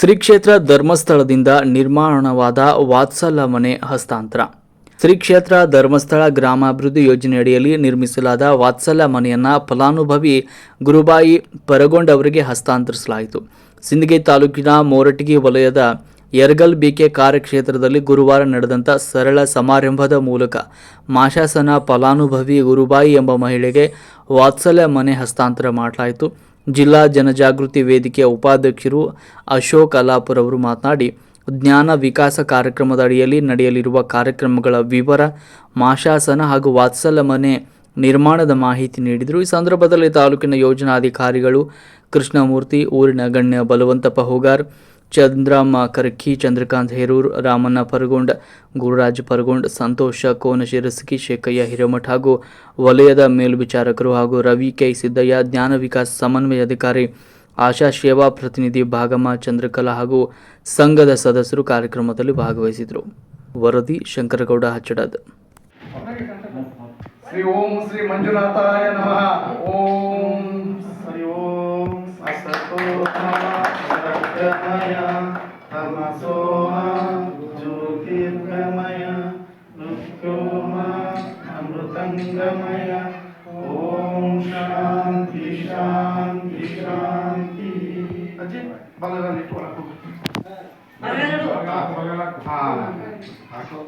ಶ್ರೀ ಕ್ಷೇತ್ರ ಧರ್ಮಸ್ಥಳದಿಂದ ನಿರ್ಮಾಣವಾದ ವಾತ್ಸಲ ಮನೆ ಹಸ್ತಾಂತರ. ಶ್ರೀ ಕ್ಷೇತ್ರ ಧರ್ಮಸ್ಥಳ ಗ್ರಾಮಾಭಿವೃದ್ಧಿ ಯೋಜನೆಯಡಿಯಲ್ಲಿ ನಿರ್ಮಿಸಲಾದ ವಾತ್ಸಲ ಮನೆಯನ್ನು ಫಲಾನುಭವಿ ಗುರುಬಾಯಿ ಪರಗೊಂಡ್ ಅವರಿಗೆ ಹಸ್ತಾಂತರಿಸಲಾಯಿತು. ಸಿಂದಗಿ ತಾಲೂಕಿನ ಮೋರಟಗಿ ವಲಯದ ಎರ್ಗಲ್ ಬಿಕೆ ಕಾರ್ಯಕ್ಷೇತ್ರದಲ್ಲಿ ಗುರುವಾರ ನಡೆದಂಥ ಸರಳ ಸಮಾರಂಭದ ಮೂಲಕ ಮಾಶಾಸನ ಫಲಾನುಭವಿ ಗುರುಬಾಯಿ ಎಂಬ ಮಹಿಳೆಗೆ ವಾತ್ಸಲ್ಯ ಮನೆ ಹಸ್ತಾಂತರ ಮಾಡಲಾಯಿತು. ಜಿಲ್ಲಾ ಜನಜಾಗೃತಿ ವೇದಿಕೆಯ ಉಪಾಧ್ಯಕ್ಷರು ಅಶೋಕ್ ಅಲಾಪುರ್ ಅವರು ಮಾತನಾಡಿ, ಜ್ಞಾನ ವಿಕಾಸ ಕಾರ್ಯಕ್ರಮದ ಅಡಿಯಲ್ಲಿ ನಡೆಯಲಿರುವ ಕಾರ್ಯಕ್ರಮಗಳ ವಿವರ, ಮಾಶಾಸನ ಹಾಗೂ ವಾತ್ಸಲ ಮನೆ ನಿರ್ಮಾಣದ ಮಾಹಿತಿ ನೀಡಿದರು. ಈ ಸಂದರ್ಭದಲ್ಲಿ ತಾಲೂಕಿನ ಯೋಜನಾಧಿಕಾರಿಗಳು ಕೃಷ್ಣಮೂರ್ತಿ, ಊರಿನ ಗಣ್ಯ ಬಲವಂತಪ್ಪ ಹೋಗಾರ್ ಚಂದ್ರಮ್ಮ ಕರ್ಕಿ ಚಂದ್ರಕಾಂತ್ ಹೇರೂರ್, ರಾಮಣ್ಣ ಪರಗೊಂಡ್, ಗುರುರಾಜ್ ಪರಗೊಂಡ್, ಸಂತೋಷ ಕೋನಶಿರಸ್ಕಿ ಶೇಖಯ್ಯ ಹಿರೇಮಠ ಹಾಗೂ ವಲಯದ ಮೇಲ್ವಿಚಾರಕರು ಹಾಗೂ ರವಿ ಕೆ. ಸಿದ್ದಯ್ಯ, ಜ್ಞಾನ ವಿಕಾಸ ಸಮನ್ವಯ ಅಧಿಕಾರಿ, ಆಶಾ ಸೇವಾ ಪ್ರತಿನಿಧಿ ಭಾಗಮ್ಮ ಚಂದ್ರಕಲಾ ಹಾಗೂ ಸಂಘದ ಸದಸ್ಯರು ಕಾರ್ಯಕ್ರಮದಲ್ಲಿ ಭಾಗವಹಿಸಿದರು. ವರದಿ ಶಂಕರಗೌಡ, ಹಚ್ಚಡದ್. ಶ್ರೀ ಓಂ ಶ್ರೀ ಮಂಜುನಾಥಾಯ ನಮಃ. ಓಂ ಶ್ರೀ ಓಂ मया तमसो मा ज्योतिर्गमय मृत्यो मा अमृतङ्गमय ॐ शान्ति शान्ति शान्ति अजय बलगन একটু রাখো বলগান রাখো